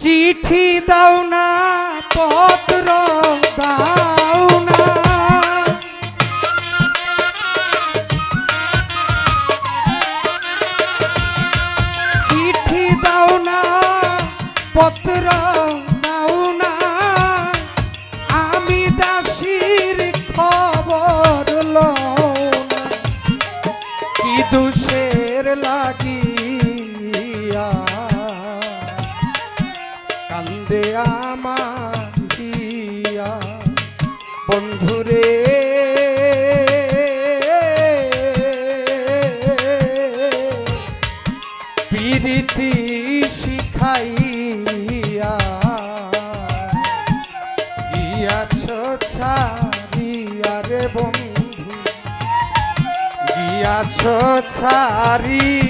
চিঠি দাও না পত্র দাও না। চিঠি দাও না পত্র আমার হিয়া বন্ধুরে প্রীতি শিখাইয়া গিয়াছ ছাড়িয়া রে বন্ধু। গিয়াছ ছাড়িয়া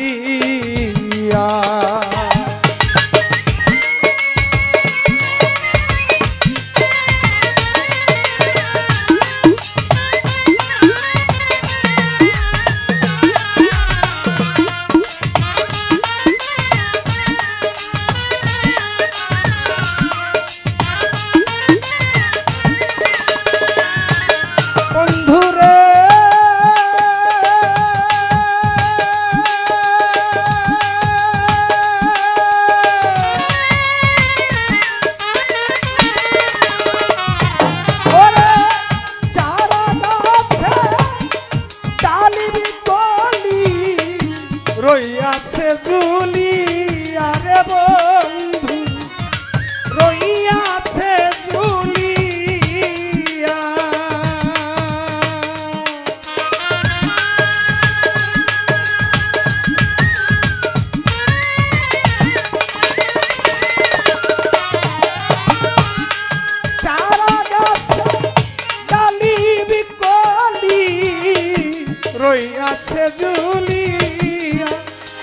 রইয়াছে জুলিয়া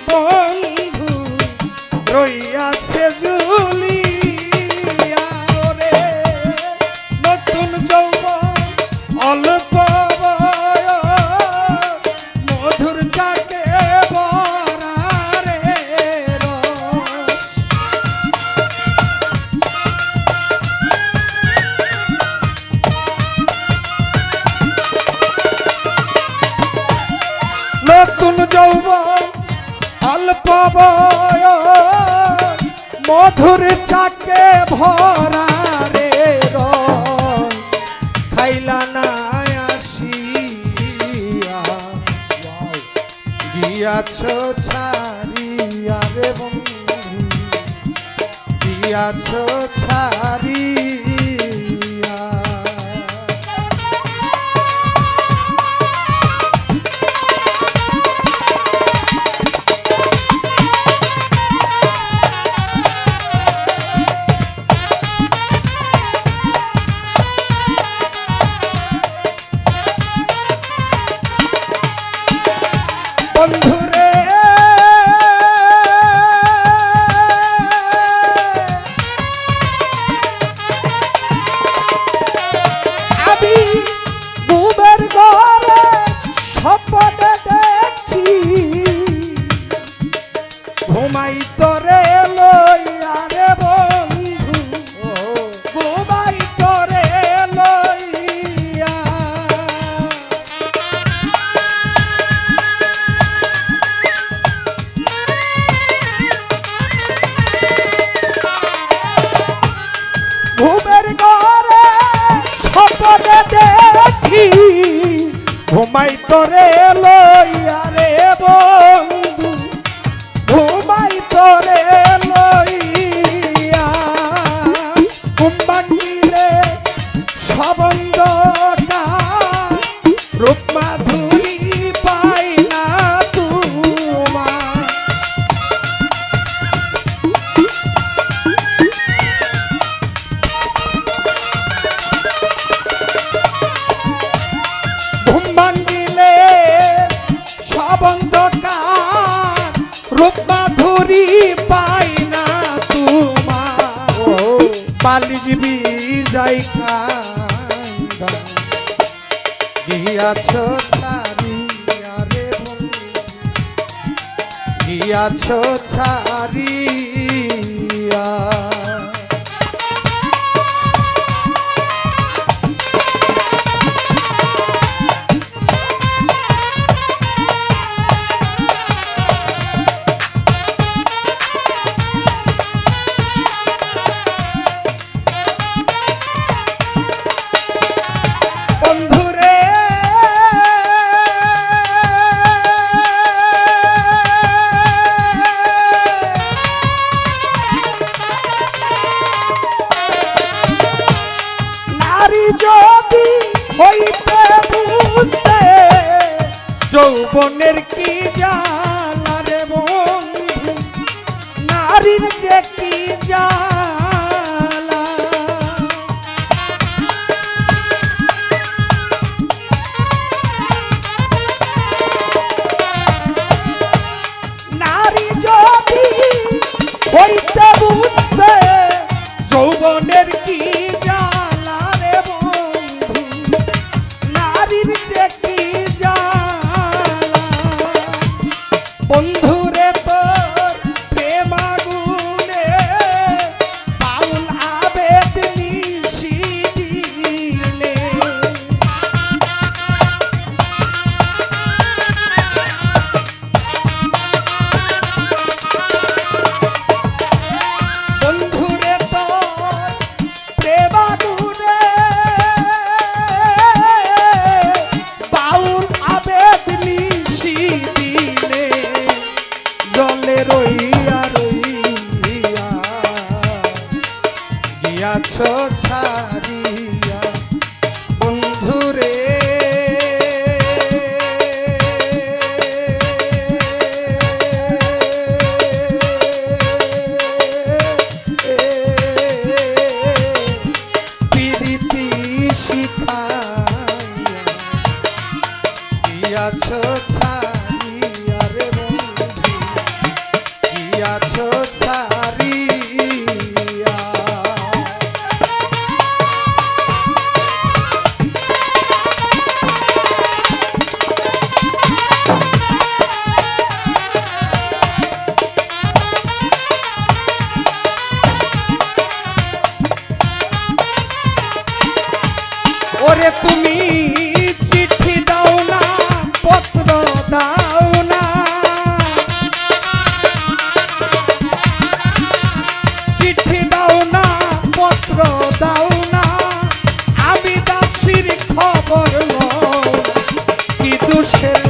বন্ধু রইয়াছে মধুর চাকে ভরা রে। খাইলা না আসিয়া গিয়াছ ছাড়িয়া রে বন্ধু গিয়াছ বন্ধুরে বালিশ যাই কান্দা। গিয়াছ ছাড়িয়া রে বন্ধু গিয়াছ ছাড়িয়া নারী যদি হইতে বুঝতে যৌবনের কি জালা রে বন্ধু? নারীর যে কি জালা আছো মানুষের